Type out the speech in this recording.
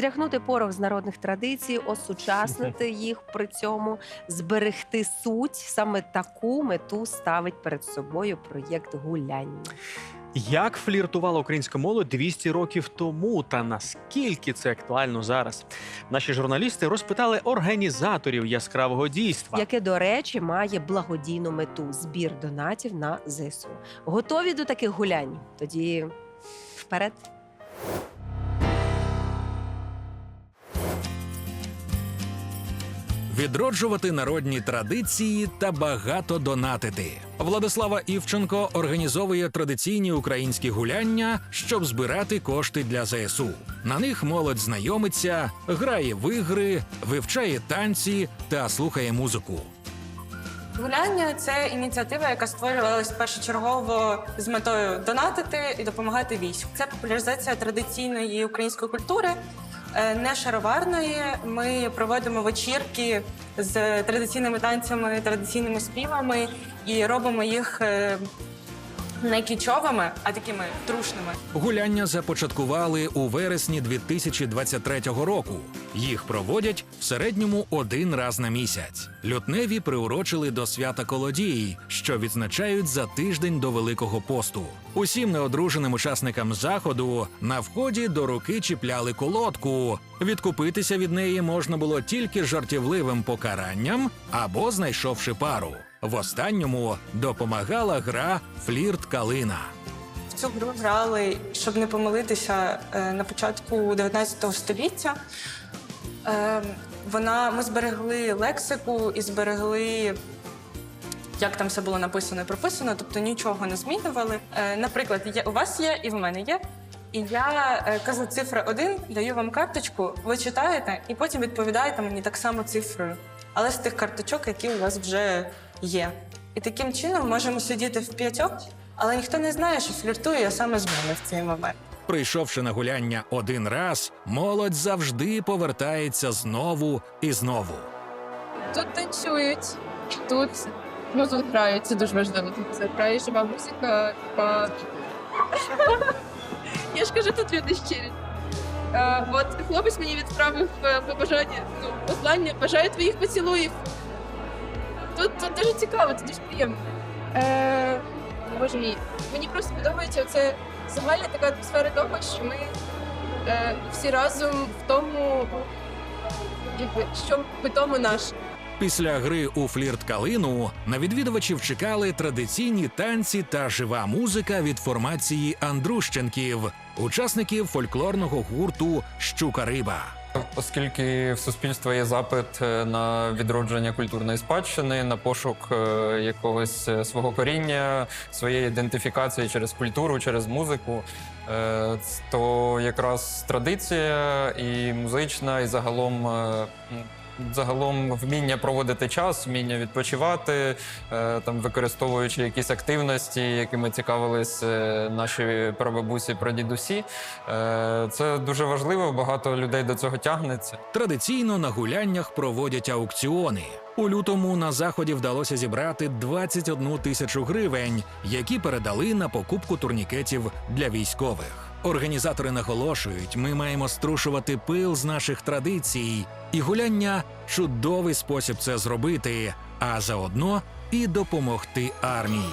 стряхнути порох з народних традицій, осучаснити їх при цьому, зберегти суть. Саме таку мету ставить перед собою проєкт гуляння. Як фліртувала українська молодь 200 років тому, та наскільки це актуально зараз? Наші журналісти розпитали організаторів яскравого дійства. яке, до речі, має благодійну мету збір донатів на ЗСУ. Готові до таких гулянь? Тоді вперед. Відроджувати народні традиції та багато донатити. Владислава Івченко організовує традиційні українські гуляння, щоб збирати кошти для ЗСУ. На них молодь знайомиться, грає в ігри, вивчає танці та слухає музику. Гуляння це ініціатива, яка створювалась першочергово з метою донатити і допомагати війську. Це популяризація традиційної української культури, не шароварної. Ми проводимо вечірки з традиційними танцями, традиційними співами і робимо їх е, не кічовими, а такими трушними. Гуляння започаткували у вересні 2023 року. Їх проводять в середньому один раз на місяць. Лютневі приурочили до свята колодії, що відзначають за тиждень до Великого посту. Усім неодруженим учасникам заходу на вході до руки чіпляли колодку. Відкупитися від неї можна було тільки жартівливим покаранням або знайшовши пару. В останньому допомагала гра Флірт Калина. В цю гру грали, щоб не помилитися е, на початку 19 століття. Е, Вона, ми зберегли лексику і зберегли, як там все було написано і прописано, тобто нічого не змінювали. Е, Наприклад, є, у вас є і в мене є. І я кажу цифра один, даю вам карточку, ви читаєте і потім відповідаєте мені так само цифрою, але з тих карточок, які у вас вже є. І таким чином можемо сидіти в п'ятьох, але ніхто не знає, що фліртує я саме з мене в цей момент. Прийшовши на гуляння один раз, молодь завжди повертається знову і знову. Тут танцюють, тут музику грають, це дуже важливо. Тут грає жива музика, па... Я ж кажу, тут люди щирі. Е, от хлопець мені відправив е, побажання, ну, послання, бажаю твоїх поцілуїв. Тут, тут дуже цікаво, тут дуже приємно. Е, боже мій, мені просто подобається це загальна така атмосфера того, що ми е, всі разом в тому, якби, що питомо наше. Після гри у флірт калину на відвідувачів чекали традиційні танці та жива музика від формації Андрущенків, учасників фольклорного гурту Щука Риба. Оскільки в суспільства є запит е, на відродження культурної спадщини, на пошук е, якогось е, свого коріння, своєї ідентифікації через культуру, через музику, то якраз традиція і музична, і загалом. Загалом вміння проводити час, вміння відпочивати, е, там використовуючи якісь активності, якими цікавились е, наші прабабусі, прадідусі. Е, Це дуже важливо. Багато людей до цього тягнеться. Традиційно на гуляннях проводять аукціони. У лютому на заході вдалося зібрати 21 тисячу гривень, які передали на покупку турнікетів для військових. Організатори наголошують, ми маємо струшувати пил з наших традицій, і гуляння чудовий спосіб це зробити, а заодно і допомогти армії.